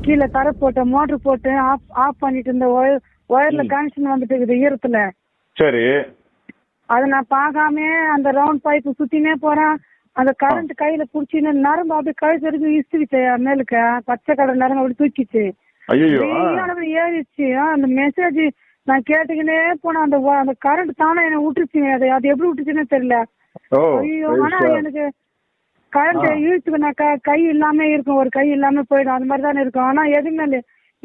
கீழே தர போட்டேன் மோட்டர் போட்டு ஆஃப் ஆஃப் பண்ணிட்டு இருந்த ஒயர் ஒயர்ல கனெக்ஷன் வந்துட்டு இருக்குது ஈரத்துல. சரி. அதை நான் பார்க்காம அந்த ரவுண்ட் பைப் சுத்தினே போறேன். அந்த கரண்ட் கையில புடிச்சின்னு நரம்பு அப்படியே கழுத்து வரைக்கும் இசுவிச்சு மேலுக்க. பச்சை கலர் நரம்பு அப்படி தூக்கிச்சு. ஏறிச்சு அந்த மெசேஜ் நான் கேட்டுக்கினே போனேன். அந்த அந்த கரண்ட் தானே என்ன விட்டுருச்சு அது அது எப்படி விட்டுச்சுன்னு தெரியல. ஐயோ ஆனா. எனக்கு கரண்ட் இழுத்துக்குனாக்கா கை இல்லாம இருக்கும். ஒரு கை இல்லாம போயிடும். அந்த மாதிரி தானே இருக்கும். ஆனா எதுவுமே இல்லை.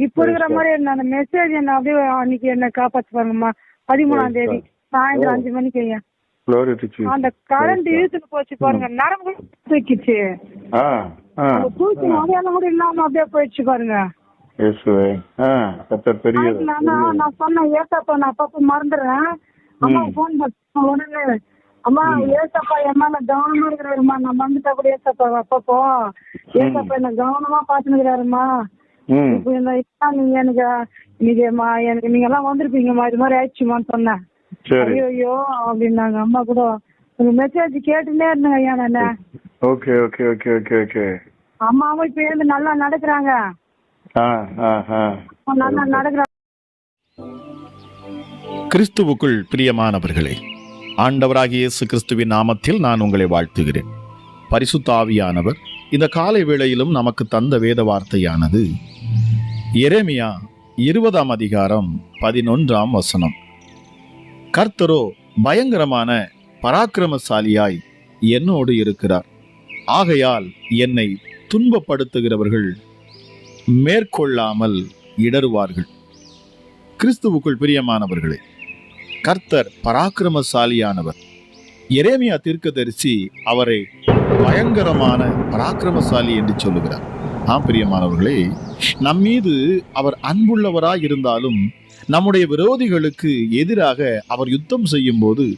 இப்ப இருக்கிற மாதிரி என்ன அந்த மெசேஜ் என்ன அப்படியே அன்னைக்கு என்ன காப்பாத்து பாருங்கம்மா. பதிமூணாம் தேதி. சாயந்தரம் அஞ்சு மணிக்கு ஐயா. அந்த கரண்ட் இழுத்துட்டு போச்சு பாருங்க. நரம்பு தூக்கிச்சு தூக்கி அடையாளம் கூட இல்லாம அப்படியே போயிடுச்சு பாருங்க. நான் சொன்னேன் ஏசாப்பா நான் அப்பப்ப மறந்துடுறேன். அம்மா போன் பண்ண உடனே அம்மா ஏசப்பா என் மேல கவனமா இருக்கிறாருமா நான் வந்துட்டா கூட ஏசப்பா அப்பப்போ ஏசப்பா என்ன கவனமா பாத்துனுக்குறாருமா இப்போ இந்த இப்ப நீங்க எனக்கு இன்னைக்கு மா எனக்கு நீங்க எல்லாம் வந்திருப்பீங்கம்மா. இது மாதிரி ஆயிடுச்சுமான்னு சொன்னேன். ஐயோ அப்படின்னாங்க. அம்மா கூட உங்க மெசேஜ் கேட்டுனே இருந்தேங்க ஐயா நானு. Okay okay okay okay okay. அம்மாவும் இப்ப எழுந்து நல்லா நடக்கிறாங்க. நல்லா நடக்கிறாங்க. கிறிஸ்துவுக்குள் பிரியமானவர்களே ஆண்டவராகிய இயேசு கிறிஸ்துவின் நாமத்தில் நான் உங்களை வாழ்த்துகிறேன். பரிசுத்தாவியானவர் இந்த காலை வேளையிலும் நமக்கு தந்த வேத வார்த்தையானது எரேமியா இருபதாம் அதிகாரம் பதினொன்றாம் வசனம். கர்த்தரோ பயங்கரமான பராக்கிரமசாலியாய் என்னோடு இருக்கிறார். ஆகையால் என்னை துன்பப்படுத்துகிறவர்கள் மேற்கொள்ளாமல் இடறுவார்கள். கிறிஸ்துவுக்குள் பிரியமானவர்களே கர்த்தர் பராக்கிரமசாலியானவர். எரேமியா தீர்க்கதரிசி அவரை பயங்கரமான பராக்கிரமசாலி என்று சொல்லுகிறார். ஆம் பிரியமானவர்களே நம்மீது அவர் அன்புள்ளவராய் இருந்தாலும் நம்முடைய விரோதிகளுக்கு எதிராக அவர் யுத்தம் செய்யும் போது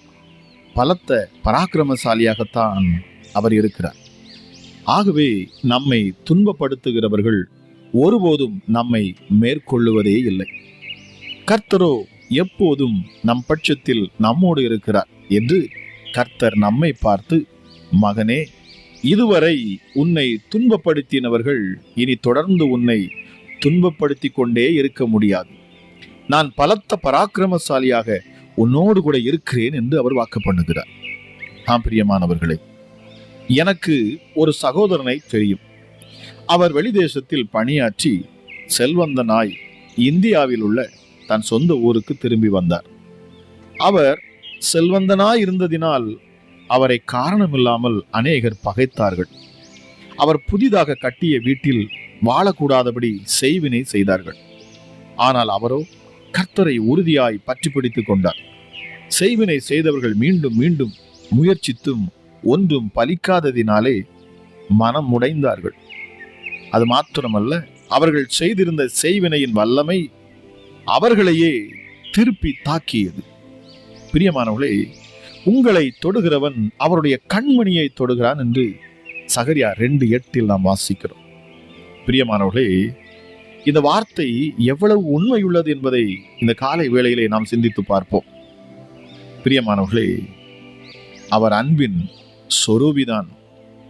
பலத்த பராக்கிரமசாலியாகத்தான் அவர் இருக்கிறார். ஆகவே நம்மை துன்பப்படுத்துகிறவர்கள் ஒருபோதும் நம்மை மேற்கொள்ளுவதே இல்லை. கர்த்தரோ எப்போதும் நம் பட்சத்தில் நம்மோடு இருக்கிறார் என்று கர்த்தர் நம்மை பார்த்து மகனே இதுவரை உன்னை துன்பப்படுத்தினவர்கள் இனி தொடர்ந்து உன்னை துன்பப்படுத்திக் கொண்டே இருக்க முடியாது. நான் பலத்த பராக்கிரமசாலியாக உன்னோடு கூட இருக்கிறேன் என்று அவர் வாக்கு பண்ணுகிறார். ஆம் பிரியமானவர்களே எனக்கு ஒரு சகோதரனை தெரியும். அவர் வெளிதேசத்தில் பணியாற்றி செல்வந்தனாய் இந்தியாவில் உள்ள தன் சொந்த ஊருக்கு திரும்பி வந்தார். அவர் செல்வந்தனாய் இருந்ததினால் அவரை காரணமில்லாமல் அநேகர் பகைத்தார்கள். அவர் புதிதாக கட்டிய வீட்டில் வாழக்கூடாதபடி செய்வினை செய்தார்கள். ஆனால் அவரோ கர்த்தரை உறுதியாய் பற்றி பிடித்துக் கொண்டார். செய்வினை செய்தவர்கள் மீண்டும் மீண்டும் முயற்சித்தும் ஒன்றும் பலிக்காததினாலே மனம் உடைந்தார்கள் அது மாத்திரமல்ல அவர்கள் செய்திருந்த செய்வினையின் வல்லமை அவர்களையே திருப்பி தாக்கியது. பிரியமானவர்களே உங்களை தொடுகிறவன் அவருடைய கண்மணியை தொடுகிறான் என்று சகரியா ரெண்டு எட்டில் நாம் வாசிக்கிறோம். பிரியமானவர்களே இந்த வார்த்தை எவ்வளவு உண்மையுள்ளது என்பதை இந்த காலை வேளையிலே நாம் சிந்தித்து பார்ப்போம். பிரியமானவர்களே அவர் அன்பின் சொரூபிதான்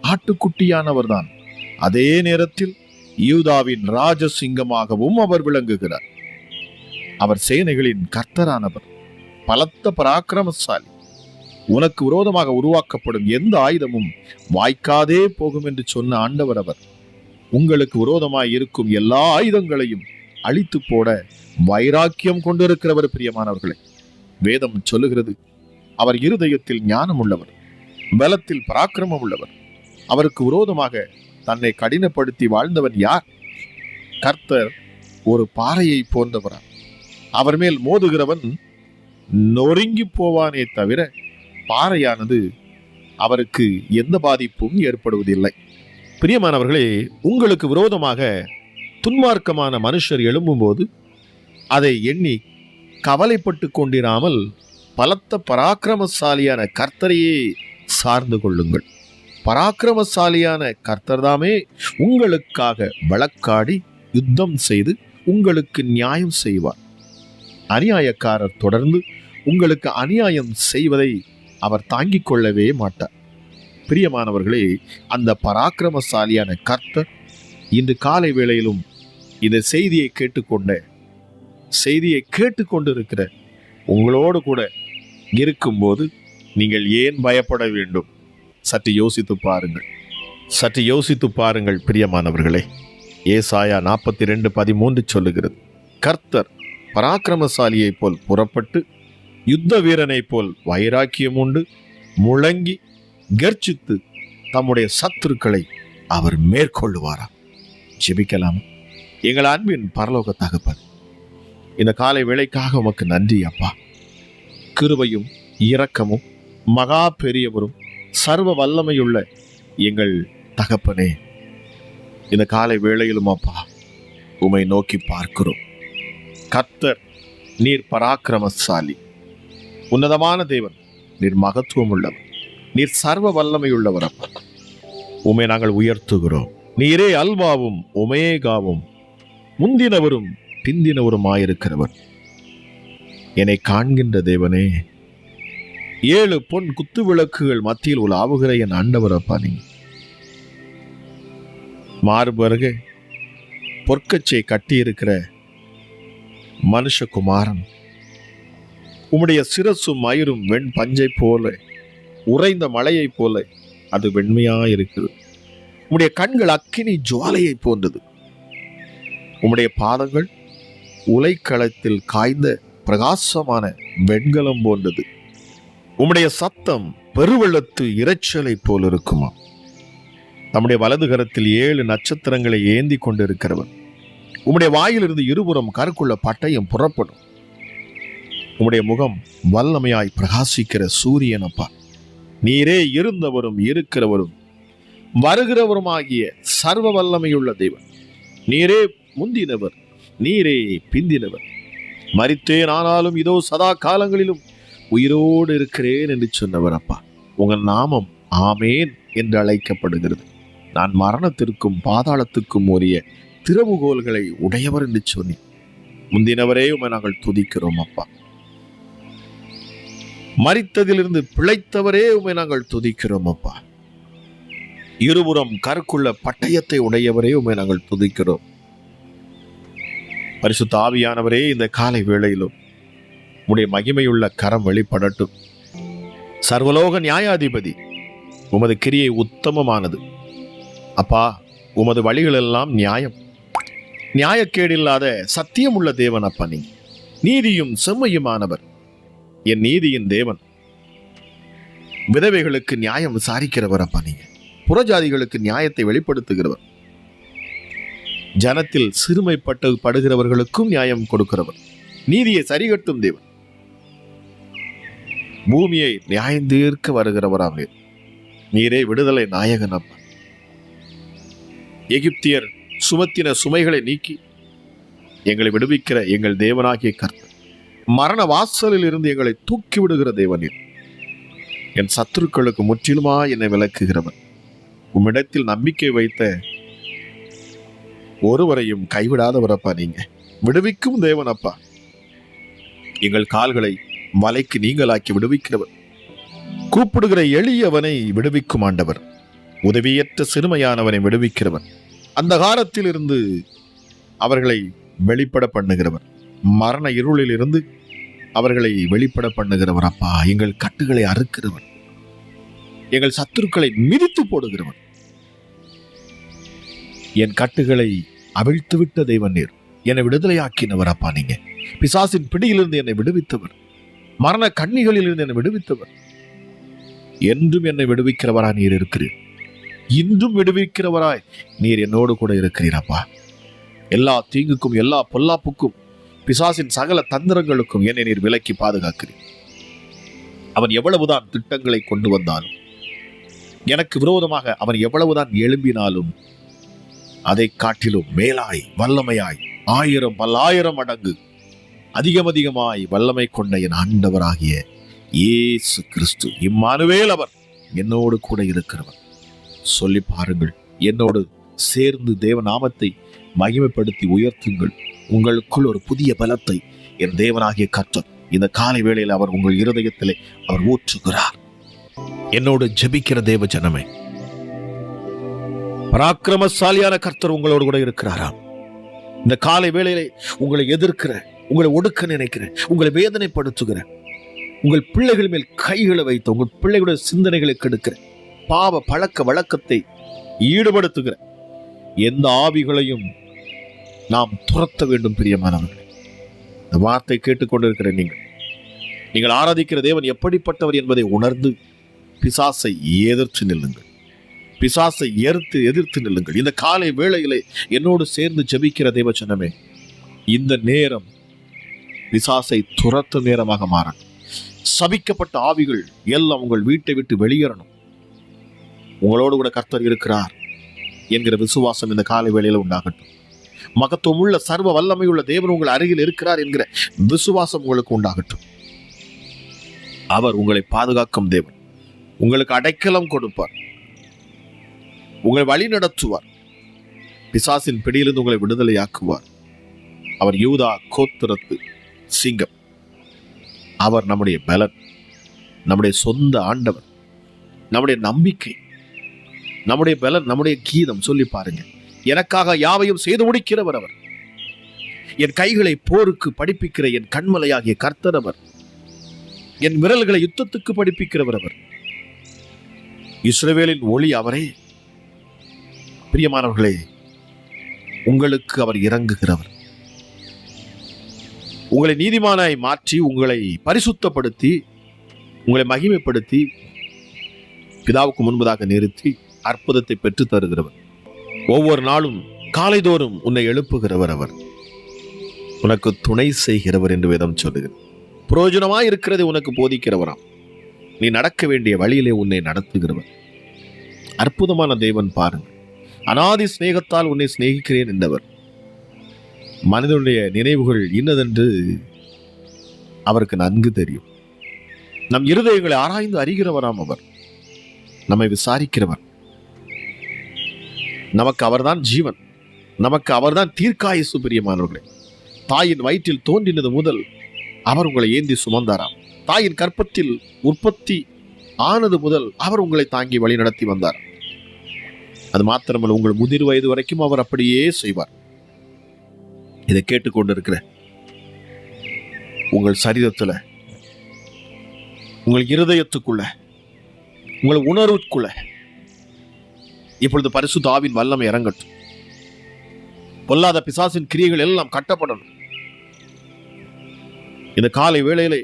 ஆட்டுக்குட்டியானவர்தான். அதே நேரத்தில் யூதாவின் ராஜசிங்கமாகவும் அவர் விளங்குகிறார். அவர் சேனைகளின் கர்த்தரானவர். பலத்த பராக்கிரமசாலி. உனக்கு விரோதமாக உருவாக்கப்படும் எந்த ஆயுதமும் வாய்க்காதே போகும் என்று சொன்ன ஆண்டவர் அவர். உங்களுக்கு விரோதமாய் இருக்கும் எல்லா ஆயுதங்களையும் அழித்து போட வைராக்கியம் கொண்டிருக்கிறவர் பிரியமானவர்களே. வேதம் சொல்லுகிறது அவர் இருதயத்தில் ஞானம் உள்ளவர் பலத்தில் பராக்கிரமம் உள்ளவர் அவருக்கு விரோதமாக தன்னை கடினப்படுத்தி வாழ்ந்தவன் யார்? கர்த்தர் ஒரு பாறையை போன்றவரா? அவர் மேல் மோதுகிறவன் நொறுங்கி போவானே தவிர பாறையானது அவருக்கு எந்த பாதிப்பும் ஏற்படுவதில்லை. பிரியமானவர்களே உங்களுக்கு விரோதமாக துன்மார்க்கமான மனுஷர் எழும்பும்போது அதை எண்ணி கவலைப்பட்டு கொண்டிராமல் பலத்த பராக்கிரமசாலியான கர்த்தரையே சார்ந்து கொள்ளுங்கள். பராக்கிரமசாலியான கர்த்தர்தாமே உங்களுக்காக வழக்காடி யுத்தம் செய்து உங்களுக்கு நியாயம் செய்வார். அநியாயக்காரர் தொடர்ந்து உங்களுக்கு அநியாயம் செய்வதை அவர் தாங்கிக் கொள்ளவே மாட்டார். பிரியமானவர்களே அந்த பராக்கிரமசாலியான கர்த்தர் இன்று காலை வேளையிலும் இந்த செய்தியை கேட்டுக்கொண்ட செய்தியை கேட்டுக்கொண்டிருக்கிற உங்களோடு கூட இருக்கும்போது நீங்கள் ஏன் பயப்பட வேண்டும்? சற்று யோசித்து பாருங்கள். சற்று யோசித்து பாருங்கள் பிரியமானவர்களே. ஏசாயா நாற்பத்தி ரெண்டு பதிமூன்று சொல்லுகிறது. கர்த்தர் பராக்கிரமசாலியைப் போல் புறப்பட்டு யுத்த வீரனைப் போல் வைராக்கியம் உண்டு முழங்கி கர்ஜித்து தம்முடைய சத்துருக்களை அவர் மேற்கொள்ளுவாராம் ஜெபிக்கலாம். எங்கள் அன்பின் பரலோக தகப்பன் இந்த காலை வேலைக்காக உமக்கு நன்றி அப்பா. கிருபையும் இரக்கமும் மகா பெரியவரும் சர்வ வல்லமையுள்ள எங்கள் தகப்பனே. இந்த காலை வேளையிலும் அப்பா உமை நோக்கி பார்க்கிறோம். கத்தர் நீர் பராக்கிரமசாலி. உன்னதமான தேவன் நீர் மகத்துவம் உள்ளவர் நீர் சர்வ வல்லமையுள்ளவர் அப்பா உமை நாங்கள் உயர்த்துகிறோம். நீரே அல்வாவும் ஒமேகாவும் முந்தினவரும் பிந்தினவருமாயிருக்கிறவர். என்னை காண்கின்ற தேவனே ஏழு பொன் குத்து விளக்குகள் மத்தியில் உலாவுகிற என் ஆண்டவர் அப்பா நீ. மாறுபருக பொற்கச்சை கட்டியிருக்கிற மனுஷகுமாரன். உம்முடைய சிரசும் மயிரும் வெண் பஞ்சை போல உறைந்த மலையைப் போல அது வெண்மையாக இருக்குது உம்முடைய கண்கள் அக்கினி ஜுவாலையை போன்றது. உம்முடைய பாதங்கள் உலைக்களத்தில் காய்ந்த பிரகாசமான வெண்கலம் போன்றது. உம்முடைய சத்தம் பெருவெள்ளத்து இரைச்சலை போல் இருக்குமா நம்முடைய வலது கரத்தில் ஏழு நட்சத்திரங்களை ஏந்தி கொண்டிருக்கிறவன். உம்முடைய வாயிலிருந்து இருபுறம் கருக்குள்ள பட்டயம் புறப்படும். உம்முடைய முகம் வல்லமையாய் பிரகாசிக்கிற சூரியன் அப்பா. நீரே இருந்தவரும் இருக்கிறவரும் வருகிறவருமாகிய சர்வ வல்லமையுள்ள தெய்வன் நீரே முந்தினவர் நீரே பிந்தினவர். மறித்தேன் ஆனாலும் இதோ சதா காலங்களிலும் உயிரோடு இருக்கிறேன் என்று சொன்னவர் அப்பா. உங்கள் நாமம் ஆமேன் என்று அழைக்கப்படுகிறது. நான் மரணத்திற்கும் பாதாளத்துக்கும் உரிய திறவுகோல்களை உடையவர் என்று சொல்லி முந்தினவரே உமை நாங்கள் துதிக்கிறோம் அப்பா. மறித்ததிலிருந்து பிழைத்தவரே உமை நாங்கள் துதிக்கிறோம் அப்பா. இருபுறம் கற்குள்ள பட்டயத்தை உடையவரே உமை நாங்கள் துதிக்கிறோம். பரிசுத்த ஆவியானவரே இந்த காலை வேளையிலும் உடைய மகிமையுள்ள கரம் வெளிப்படட்டும். சர்வலோக நியாயாதிபதி உமது கிரியை உத்தமமானது. அப்பா உமது வழிகளெல்லாம் நியாயம். நியாயக்கேடில்லாத சத்தியமுள்ள தேவன் அப்பா நீ. நீதியும் செம்மையுமானவர். என் நீதியின் தேவன். விதவைகளுக்கு நியாயம் விசாரிக்கிறவர் அப்பா நீங்க. புறஜாதிகளுக்கு நியாயத்தை வெளிப்படுத்துகிறவர். ஜனத்தில் சிறுமைப்பட்டு படுகிறவர்களுக்கும் நியாயம் கொடுக்கிறவர். நீதியை சரிகட்டும் தேவன். பூமியை நியாயந்தீர்க்க வருகிறவராம் நீர். நீரே விடுதலை நாயகன் அப்பா. எகிப்தியர் சுமத்தின சுமைகளை நீக்கி எங்களை விடுவிக்கிற எங்கள் தேவனாகிய கர்த்தர். மரண வாசலில் இருந்து எங்களை தூக்கி விடுகிற தேவனே என் சத்துருக்களுக்கு முற்றிலுமா என்னை விளக்குகிறவன் உம்மிடத்தில் நம்பிக்கை வைத்த ஒருவரையும் கைவிடாதவரப்பா நீங்க. விடுவிக்கும் தேவன் அப்பா. எங்கள் கால்களை வலைக்கு நீங்களாக்கி விடுவிக்கிறவர். கூப்பிடுகிற எளியவனை விடுவிக்கும் ஆண்டவர். உதவியற்ற சிறுமையானவனை விடுவிக்கிறவன் அந்த காலத்தில் இருந்து அவர்களை வெளிப்பட பண்ணுகிறவர். மரண இருளில் இருந்து அவர்களை வெளிப்பட பண்ணுகிறவர் அப்பா. எங்கள் கட்டுகளை அறுக்கிறவர். எங்கள் சத்துருக்களை மிதித்து போடுகிறவர். என் கட்டுகளை அவிழ்த்து விட்ட தெய்வன் நீர். என்னை விடுதலையாக்கினவர் அப்பா நீங்க. பிசாசின் பிடியிலிருந்து என்னை விடுவித்தவர். மரண கண்ணிகளிலிருந்து என்னை விடுவித்தவர். என்றும் என்னை விடுவிக்கிறவரா நீர் இருக்கிறீர். இன்றும் விடுவிக்கிறவராய் நீர் என்னோடு கூட இருக்கிறீரப்பா. எல்லா தீங்குக்கும் எல்லா பொல்லாப்புக்கும் பிசாசின் சகல தந்திரங்களுக்கும் என்னை நீர் விலக்கி பாதுகாக்கிறீர். அவன் எவ்வளவுதான் திட்டங்களை கொண்டு வந்தாலும் எனக்கு விரோதமாக அவன் எவ்வளவுதான் எழும்பினாலும் அதை காட்டிலும் மேலாய் வல்லமையாய் ஆயிரம் பல்லாயிரம் மடங்கு அதிகம் அதிகமாய் வல்லமை கொண்ட என் ஆண்டவராகிய இயேசு கிறிஸ்து இம்மானுவேல் அவர் என்னோடு கூட இருக்கிறவர். சொல்லி பாருங்கள். என்னோடு சேர்ந்து தேவ நாமத்தை மகிமைப்படுத்தி உயர்த்துங்கள். உங்களுக்குள் ஒரு புதிய பலத்தை என் தேவனாகிய கர்த்தர் இந்த காலை வேளையில் அவர் உங்கள் இருதயத்திலே அவர் ஊற்றுகிறார். என்னோடு ஜெபிக்கிற தேவ ஜனமே பராக்கிரமசாலியான கர்த்தர் உங்களோடு கூட இருக்கிறாராம். இந்த காலை வேளையிலே உங்களை எதிர்க்கிற உங்களை ஒடுக்க நினைக்கிற உங்களை வேதனைப்படுத்துகிற உங்கள் பிள்ளைகள் மேல் கைகளை வைத்து உங்கள் பிள்ளைகளுடைய சிந்தனைகளை கெடுக்கிற பாவ பழக்க வழக்கத்தை ஈடுபடுத்துகிற எந்த ஆவிகளையும் நாம் துரத்த வேண்டும் பிரியமானவர்கள். இந்த வார்த்தை கேட்டுக்கொண்டிருக்கிற நீங்கள் நீங்கள் ஆராதிக்கிற தேவன் எப்படிப்பட்டவர் என்பதை உணர்ந்து பிசாசை எதிர்த்து நில்லுங்கள். பிசாசை எதிர்த்து எதிர்த்து நில்லுங்கள். இந்த காலை வேளையிலே என்னோடு சேர்ந்து ஜெபிக்கிற தேவச்சனமே இந்த நேரம் பிசாசை துரத்து நேரமாக மாறணும் சபிக்கப்பட்ட ஆவிகள் எல்லாம் உங்கள் வீட்டை விட்டு வெளியேறணும். உங்களோடு கூட கர்த்தர் இருக்கிறார் என்கிற விசுவாசம் இந்த காலை வேளையில் உண்டாகட்டும். மகத்துவமுள்ள சர்வ வல்லமையுள்ள தேவன் உங்கள் அருகில் இருக்கிறார் என்கிற விசுவாசம் உங்களுக்கு உண்டாகட்டும். அவர் உங்களை பாதுகாக்கும் தேவன். உங்களுக்கு அடைக்கலம் கொடுப்பார். உங்களை வழி நடத்துவார். பிசாசின் பிடியிலிருந்து உங்களை விடுதலையாக்குவார். அவர் யூதா கோத்திரத்து சிங்கம். அவர் நம்முடைய பலன் நம்முடைய சொந்த ஆண்டவர் நம்முடைய நம்பிக்கை. நம்முடைய பலர் நம்முடைய கீதம் சொல்லி பாருங்க. எனக்காக யாவையும் செய்து முடிக்கிறவர் அவர். என் கைகளை போருக்கு படிப்பிக்கிற என் கண்மலையாகிய கர்த்தர் அவர். என் விரல்களை யுத்தத்துக்கு படிப்பிக்கிறவர் அவர். இஸ்ரவேலின் ஒளி அவரே. பிரியமானவர்களே உங்களுக்கு அவர் இறங்குகிறவர். உங்களை நீதிமானாய் மாற்றி உங்களை பரிசுத்தப்படுத்தி உங்களை மகிமைப்படுத்தி பிதாவுக்கு முன்பதாக நிறுத்தி அற்புதத்தை பெற்று தருகிறவர் ஒவ்வொரு நாளும் காலைதோறும் உன்னை எழுப்புகிறவர் அவர். உனக்கு துணை செய்கிறவர் என்று வேதம் சொல்லுகிறது. புரோஜனமாக இருக்கிறதை உனக்கு போதிக்கிறவராம். நீ நடக்க வேண்டிய வழியிலே உன்னை நடத்துகிறவர். அற்புதமான தேவன் பாருங்கள். அனாதி சிநேகத்தால் உன்னை சிநேகிக்கிறேன் என்றவர். மனிதனுடைய நினைவுகள் இன்னதென்று அவருக்கு நன்கு தெரியும். நம் இருதயங்களை ஆராய்ந்து அறிகிறவராம் அவர். நம்மை விசாரிக்கிறவர். நமக்கு அவர்தான் ஜீவன். நமக்கு அவர்தான் தீர்க்காயசு பிரியமானவர்களே. தாயின் வயிற்றில் தோன்றினது முதல் அவர் உங்களை ஏந்தி சுமந்தாராம். தாயின் கற்பத்தில் உற்பத்தி ஆனது முதல் அவர் உங்களை தாங்கி வழி நடத்தி வந்தார். அது மாத்திரமல்ல உங்கள் முதிர் வயது வரைக்கும் அவர் அப்படியே செய்வார். இதை கேட்டுக்கொண்டிருக்கிற உங்கள் சரீரத்தில் உங்கள் இருதயத்துக்குள்ள உங்கள் உணர்வுக்குள்ள இப்பொழுது பரிசு தாவின் வல்லமை இறங்கட்டும். பொல்லாத பிசாசின் கிரியைகள் எல்லாம் கட்டப்படணும். இந்த காலை வேளையிலே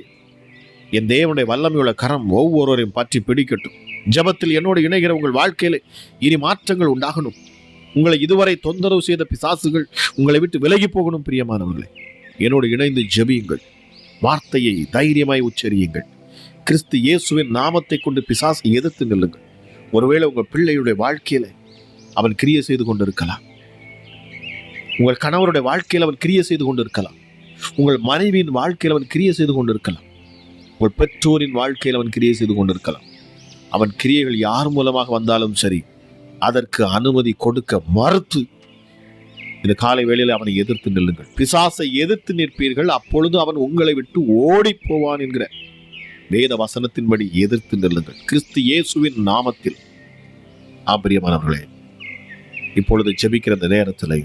என் தேவனுடைய வல்லமையுள்ள கரம் ஒவ்வொருவரையும் பற்றி பிடிக்கட்டும். ஜெபத்தில் என்னோடு இணைகிற உங்கள் வாழ்க்கையிலே இனி மாற்றங்கள் உண்டாகணும். உங்களை இதுவரை தொந்தரவு செய்த பிசாசுகள் உங்களை விட்டு விலகி போகணும் பிரியமானவர்களே. என்னோடு இணைந்து ஜெபியுங்கள். வார்த்தையை தைரியமாய் உச்சரியுங்கள். கிறிஸ்து இயேசுவின் நாமத்தை கொண்டு பிசாசை எதிர்த்து நில்லுங்கள். ஒருவேளை உங்கள் பிள்ளையுடைய வாழ்க்கையில் அவன் கிரியை செய்து கொண்டிருக்கலாம். உங்கள் கணவருடைய வாழ்க்கையில் அவன் கிரிய செய்து கொண்டிருக்கலாம். உங்கள் மனைவியின் வாழ்க்கையில் அவன் கிரிய செய்து கொண்டிருக்கலாம். உங்கள் பெற்றோரின் வாழ்க்கையில் அவன் கிரியை செய்து கொண்டிருக்கலாம். அவன் கிரியைகள் யார் மூலமாக வந்தாலும் சரி அதற்கு அனுமதி கொடுக்க மறுத்து இந்த காலை வேளையில் அவனை எதிர்த்து நில்லுங்கள். பிசாசை எதிர்த்து நிற்பீர்கள் அப்பொழுது அவன் உங்களை விட்டு ஓடி போவான் என்கிற வேத வசனத்தின்படி எதிர்த்து நில்லுங்கள். கிறிஸ்து இயேசுவின் நாமத்தில் ஆபிரியமானவர்களே இப்பொழுது ஜெபிக்கிற அந்த நேரத்தில்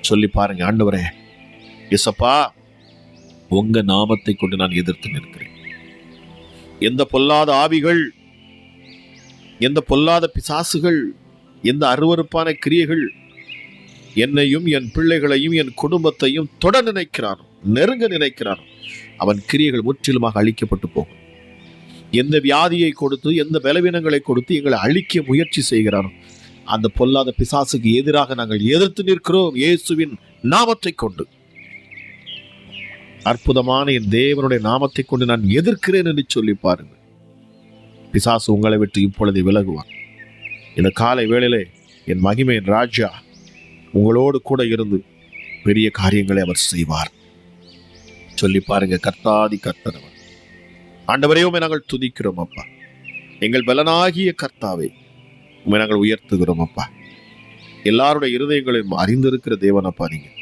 சொல்லி பாருங்க ஆண்டவரே இசப்பா உங்க நாமத்தை கொண்டு நான் எதிர்த்து நிற்கிறேன். எந்த பொல்லாத ஆவிகள் எந்த பொல்லாத பிசாசுகள் எந்த அருவருப்பான கிரியைகள் என்னையும் என் பிள்ளைகளையும் என் குடும்பத்தையும் தொட நினைக்கிறானோ நெருங்க நினைக்கிறானோ அவன் கிரியைகள் முற்றிலுமாக அழிக்கப்பட்டு போகும். எந்த வியாதியை கொடுத்து எந்த பலவீனங்களை கொடுத்து எங்களை அழிக்க முயற்சி செய்கிறாரோ அந்த பொல்லாத பிசாசுக்கு எதிராக நாங்கள் எதிர்த்து நிற்கிறோம். இயேசுவின் நாமத்தை கொண்டு. அற்புதமான என் தேவனுடைய நாமத்தை கொண்டு நான் எதிர்க்கிறேன் என்று சொல்லி பாருங்கள். பிசாசு உங்களை விட்டு இப்பொழுது விலகுவான் இந்த காலை வேளையிலே என் மகிமையின் ராஜா உங்களோடு கூட இருந்து பெரிய காரியங்களை அவர் செய்வார். சொல்லி பாருங்க கர்த்தாதி கர்த்தனவர் ஆண்டவரே நாங்கள் துதிக்கிறோம் அப்பா. எங்கள் பலனாகிய கர்த்தாவை உண்மை நாங்கள் உயர்த்துகிறோம் அப்பா. எல்லாருடைய இருதயங்களையும் அறிந்திருக்கிற தேவனப்பா நீங்கள்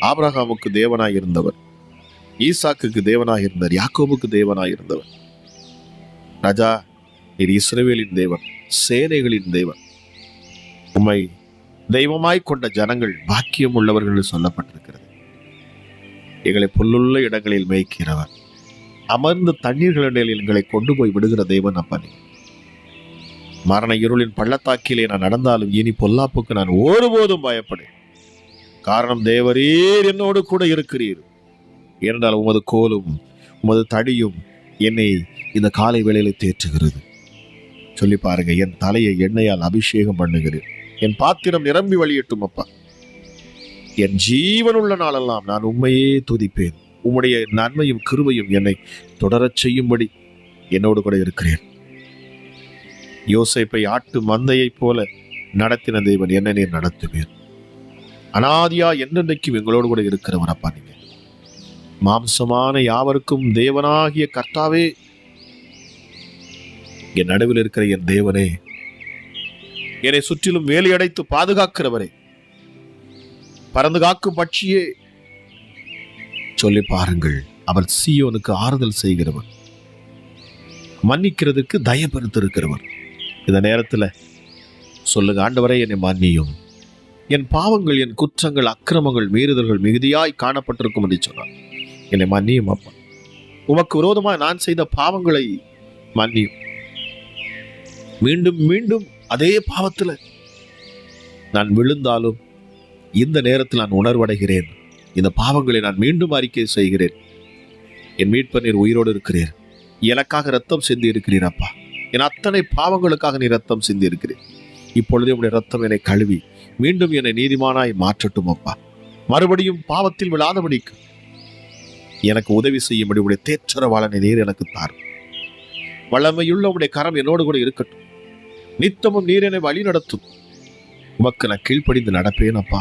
ஆபிரகாமுக்கு தேவனாக இருந்தவர். ஈசாக்குக்கு தேவனாக இருந்தார் யாக்கோபுக்கு தேவனாக இருந்தவர். ராஜா நீர் இஸ்ரவேலின் தேவன் சேனைகளின் தேவன். உண்மை தெய்வமாய் கொண்ட ஜனங்கள் பாக்கியம் உள்ளவர்கள் சொல்லப்பட்டிருக்கிறது. எங்களை புல்லுள்ள இடங்களில் மேய்க்கிறவர். அமர்ந்த தண்ணீர்களிடையில் எங்களை கொண்டு போய் விடுகிற தேவன் அப்பா நீ மரண இருளின் பள்ளத்தாக்கிலே நான் நடந்தாலும் இனி பொல்லாப்புக்கு நான் ஒருபோதும் பயப்படேன். காரணம் தேவரீர் என்னோடு கூட இருக்கிறீர். ஏனென்றால் உமது கோலும் உமது தடியும் என்னை இந்த காலை வேளையில் தேற்றுகிறது. சொல்லி பாருங்க என் தலையை எண்ணெயால் அபிஷேகம் பண்ணுகிறேன். என் பாத்திரம் நிரம்பி வழியட்டும் அப்பா. என் ஜீவனுள்ள நாளெல்லாம் நான் உண்மையே துதிப்பேன். உம்முடைய நன்மையும் கிருபையும் என்னை தொடரச் செய்யும்படி என்னோடு கூட இருக்கிறேன் யோசைப்பை ஆட்டு மந்தையைப் போல நடத்தின தேவன் என்ன நீர் நடத்துவீர். அனாதியா என்றென்றைக்கும் எங்களோடு கூட இருக்கிறவர் அப்பா நீங்க. மாம்சமான யாவருக்கும் தேவனாகிய கர்த்தாவே என் நடுவில் இருக்கிற என் தேவனே என்னை சுற்றிலும் வேலையடைத்து பாதுகாக்கிறவரே பறந்து காக்கும் பட்சியே சொல்லி பாருங்கள். அவர் சியோனுக்கு ஆறுதல் செய்கிறவர் மன்னிக்கிறதுக்கு தயப்படுத்திருக்கிறவர் இந்த நேரத்துல சொல்லுங்க ஆண்டவரை என்னை மன்னியும். என் பாவங்கள் என் குற்றங்கள் அக்கிரமங்கள் மீறுதல்கள் மிகுதியாய் காணப்பட்டிருக்கும் என்று சொன்னார் என்னை மன்னியும் அப்பா. உமக்கு விரோதமாக நான் செய்த பாவங்களை மன்னியும். மீண்டும் மீண்டும் அதே பாவத்துல நான் விழுந்தாலும் இந்த நேரத்தில் நான் உணர்வடைகிறேன். இந்த பாவங்களை நான் மீண்டும் அறிக்கை செய்கிறேன். என் மீட்பர் நீர் உயிரோடு இருக்கிறீர். எனக்காக ரத்தம் சிந்தி இருக்கிறீர் அப்பா. என் அத்தனை பாவங்களுக்காக நீ ரத்தம் சிந்தி இருக்கிறேன் இப்பொழுதே உடைய ரத்தம் என்னை கழுவி மீண்டும் என்னை நீதிமானாய் மாற்றட்டும் அப்பா. மறுபடியும் பாவத்தில் விழாதபடிக்கு எனக்கு உதவி செய்யும்படி உடைய தேற்றரவாளனை நீர் எனக்கு தார். வளமையுள்ள உடைய கரம் என்னோடு கூட இருக்கட்டும். நித்தமும் நீர் என்னை வழி நடத்தும் உமக்கு நான் கீழ்ப்படிந்து நடப்பேன் அப்பா.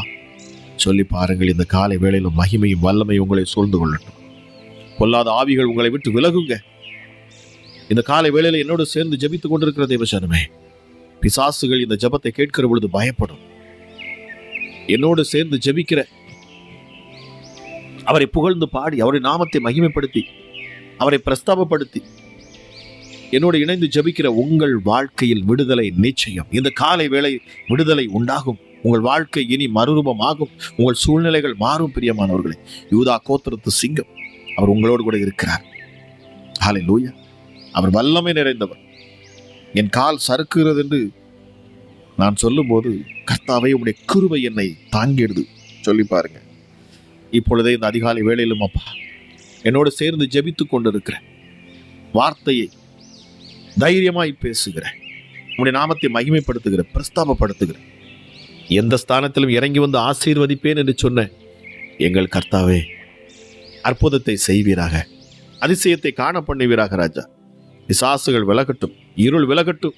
சொல்லி பாருங்கள் இந்த காலை வேளையிலும் மகிமையும் வல்லமையும் உங்களை சூழ்ந்து கொள்ளட்டும். பொல்லாத ஆவிகள் உங்களை விட்டு விலகுங்க. இந்த காலை வேளையில என்னோடு சேர்ந்து ஜெபித்துக் கொண்டிருக்கிற தேவசனமே பிசாசுகள் இந்த ஜெபத்தை கேட்கிற பொழுது பயப்படும். என்னோடு சேர்ந்து ஜெபிக்கிற அவரை புகழ்ந்து பாடி அவருடைய நாமத்தை மகிமைப்படுத்தி அவரை பிரஸ்தாபப்படுத்தி என்னோடு இணைந்து ஜெபிக்கிற உங்கள் வாழ்க்கையில் விடுதலை நிச்சயம். இந்த காலை வேளை விடுதலை உண்டாகும். உங்கள் வாழ்க்கை இனி மறுரூபமாகும். உங்கள் சூழ்நிலைகள் மாறும் பிரியமானவர்களே. யூதா கோத்திரத்து சிங்கம் அவர் உங்களோடு கூட இருக்கிறார். ஹாலை லூயா அவர் வல்லமை நிறைந்தவர். என் கால் சறுக்குகிறது என்று நான் சொல்லும்போது கர்த்தாவே உடைய கிருபை என்னை தாங்கிடுது சொல்லி பாருங்க. இப்பொழுதே இந்த அதிகாலை வேலையிலும் அப்பா என்னோடு சேர்ந்து ஜெபித்துக் கொண்டிருக்கிற வார்த்தையை தைரியமாய் பேசுகிற உடைய நாமத்தை மகிமைப்படுத்துகிற பிரஸ்தாபப்படுத்துகிறேன் எந்த ஸ்தானத்திலும் இறங்கி வந்து ஆசீர்வதிப்பேன் என்று சொன்ன எங்கள் கர்த்தாவே அற்புதத்தை செய்வீராக அதிசயத்தை காண பண்ணுவீராக ராஜா. விசாசுகள் விலகட்டும் இருள் விலகட்டும்.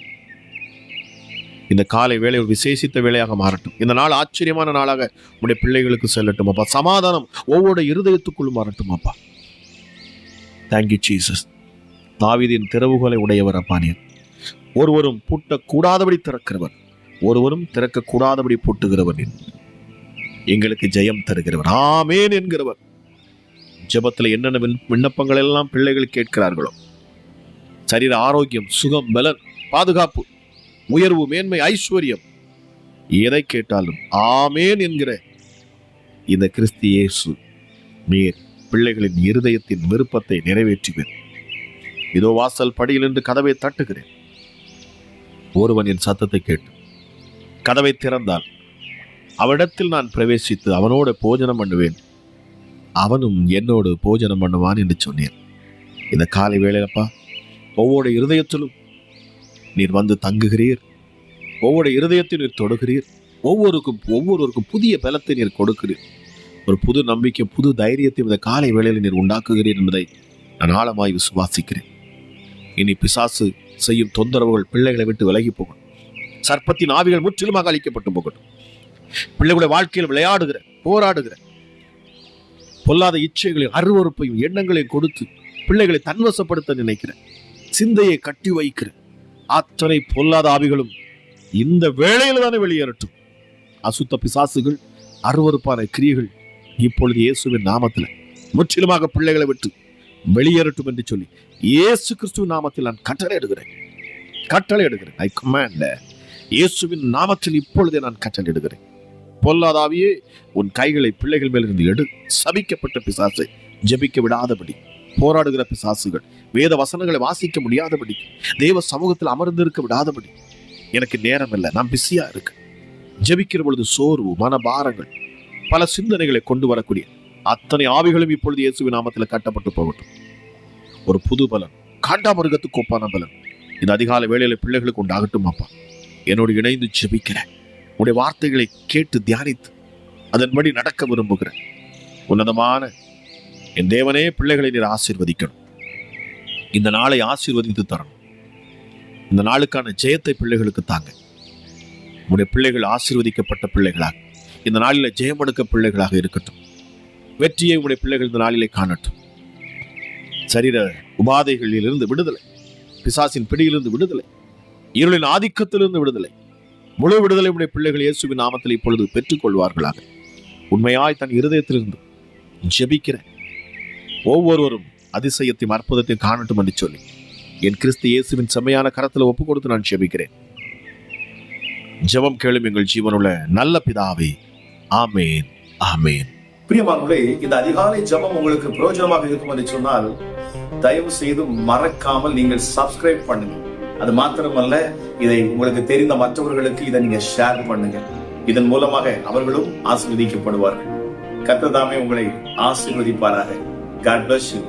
இந்த காலை வேலை ஒரு விசேஷித்த வேலையாக மாறட்டும். இந்த நாள் ஆச்சரியமான நாளாக உடைய பிள்ளைகளுக்கு செல்லட்டும் அப்பா. சமாதானம் ஒவ்வொரு இருதயத்துக்குள்ளும் மாறட்டும் அப்பா. தேங்க்யூ ஜீசஸ் தாவிதின் திறவுகோலை உடையவர் அப்பா நீர். ஒருவரும் பூட்டக்கூடாதபடி திறக்கிறவர். ஒருவரும் திறக்கக்கூடாதபடி பூட்டுகிறவர் எங்களுக்கு ஜெயம் தருகிறவர். ஆமேன் என்கிறவர். ஜெபத்தில் என்னென்ன விண்ணப்பங்கள் எல்லாம் பிள்ளைகள் கேட்கிறார்களோ சரீர ஆரோக்கியம் சுகம் பலன் பாதுகாப்பு உயர்வு மேன்மை ஐஸ்வர்யம் எதை கேட்டாலும் ஆமேன் என்கிற இந்த கிறிஸ்து இயேசு நீர் பிள்ளைகளின் இருதயத்தின் விருப்பத்தை நிறைவேற்றுவேன் இதோ வாசல் படியில் என்று கதவை தட்டுகிறேன். ஒருவன் என் சத்தத்தை கேட்டு கதவை திறந்தான். அவனிடத்தில் நான் பிரவேசித்து அவனோடு போஜனம் பண்ணுவேன். அவனும் என்னோடு போஜனம் பண்ணுவான் என்று சொன்னேன். இந்த காலை வேளையிலப்பா ஒவ்வொரு இருதயத்திலும் நீர் வந்து தங்குகிறீர். ஒவ்வொரு இருதயத்தை நீர் தொடுகிறீர். ஒவ்வொருக்கும் ஒவ்வொருவருக்கும் புதிய பலத்தை நீர் கொடுக்கிறீர். ஒரு புது நம்பிக்கை புது தைரியத்தை இந்த காலை வேளையில் நீர் உண்டாக்குகிறீர் என்பதை நான் ஆழமாய் விசுவாசிக்கிறேன். இனி பிசாசு செய்யும் தொந்தரவுகள் பிள்ளைகளை விட்டு விலகி போகணும் சர்ப்பத்தின் ஆவிகள் முற்றிலுமாக அழிக்கப்பட்டு போகட்டும். பிள்ளைகளுடைய வாழ்க்கையில் விளையாடுகிற போராடுகிற பொல்லாத இச்சைகளையும் அருவறுப்பையும் எண்ணங்களையும் கொடுத்து பிள்ளைகளை தன்வசப்படுத்த நினைக்கிற சிந்தையை கட்டி வைக்கிற அத்தனை பொல்லாத ஆவிகளும் இந்த வேளையில் தானே வெளியேறட்டும். அசுத்த பிசாசுகள் அருவருப்பான கிரியைகள் இப்பொழுது இயேசுவின் நாமத்தில் முற்றிலுமாக பிள்ளைகளை விட்டு வெளியேறட்டும் என்று சொல்லி இயேசு கிறிஸ்துவின் நாமத்தில் நான் கட்டளை எடுக்கிறேன் கட்டளை எடுக்கிறேன் ஐ கமாண்ட் இயேசுவின் நாமத்தில் இப்பொழுதே நான் கட்டளிடுகிறேன் பொல்லாதாவியே உன் கைகளை பிள்ளைகள் மேலிருந்து எடு. சபிக்கப்பட்ட பிசாசை ஜெபிக்க விடாதபடி. போராடுகிற பிசாசுகள் வேத வசனங்களை வாசிக்க முடியாதபடி. தேவ சமூகத்தில் அமர்ந்திருக்க விடாதபடி. எனக்கு நேரம் இல்லை நான் பிஸியா இருக்கு ஜெபிக்கிற பொழுது சோர்வு மனபாரங்கள் பல சிந்தனைகளை கொண்டு வரக்கூடிய அத்தனை ஆவிகளும் இப்பொழுது இயேசுவின் நாமத்தில் கட்டப்பட்டு போகட்டும். ஒரு புது பலன் காண்டாமிருகத்துக்கு ஒப்பான பலன். இந்த அதிகால வேளையில பிள்ளைகளுக்கு உண்டாகட்டும் அப்பா. என்னோடு இணைந்து ஜெபிக்கிறேன் உடைய வார்த்தைகளை கேட்டு தியானித்து அதன்படி நடக்க விரும்புகிறேன் உன்னதமான என் தேவனே பிள்ளைகளை நீர் ஆசீர்வதிக்கணும். இந்த நாளை ஆசீர்வதித்து தரணும். இந்த நாளுக்கான ஜெயத்தை பிள்ளைகளுக்கு தாங்க. உடைய பிள்ளைகள் ஆசீர்வதிக்கப்பட்ட பிள்ளைகளாக இந்த நாளில ஜெயமெடுக்க பிள்ளைகளாக இருக்கட்டும். வெற்றியை உடைய பிள்ளைகள் இந்த நாளிலே காணட்டும். சரீர உபாதைகளிலிருந்து விடுதலை பிசாசின் பிடியிலிருந்து விடுதலை இருளின் ஆதிக்கத்திலிருந்து விடுதலை. முழு விடுதலை உடைய பிள்ளைகள் இயேசுவின் நாமத்தில் இப்பொழுது பெற்றுக் கொள்வார்களாக உண்மையாய் தன் இருதயத்திலிருந்து ஜெபிக்கிறேன். ஒவ்வொருவரும் அதிசயத்தையும் அற்புதத்தையும் காணட்டும் என்று சொல்லி என் கிறிஸ்து இயேசுவின் செம்மையான கரத்தில் ஒப்பு கொடுத்து நான் ஜெபிக்கிறேன். ஜெபம் கேளும் எங்கள் ஜீவனுள்ள நல்ல பிதாவே ஆமேன் ஆமேன். பிரியமானவர்களே இந்த அதிகாலை ஜெபம் உங்களுக்கு பிரயோஜனமாக இருக்கும் என்று சொன்னால் தயவு செய்து மறக்காமல் நீங்கள் சப்ஸ்கிரைப் பண்ணுங்கள். அது மாத்திரமல்ல இதை உங்களுக்கு தெரிந்த மற்றவர்களுக்கு இதை நீங்க ஷேர் பண்ணுங்க. இதன் மூலமாக அவர்களும் ஆசீர்வதிக்கப்படுவார்கள். கத்ததாமே உங்களை ஆசீர்வதிப்பாராக. God bless you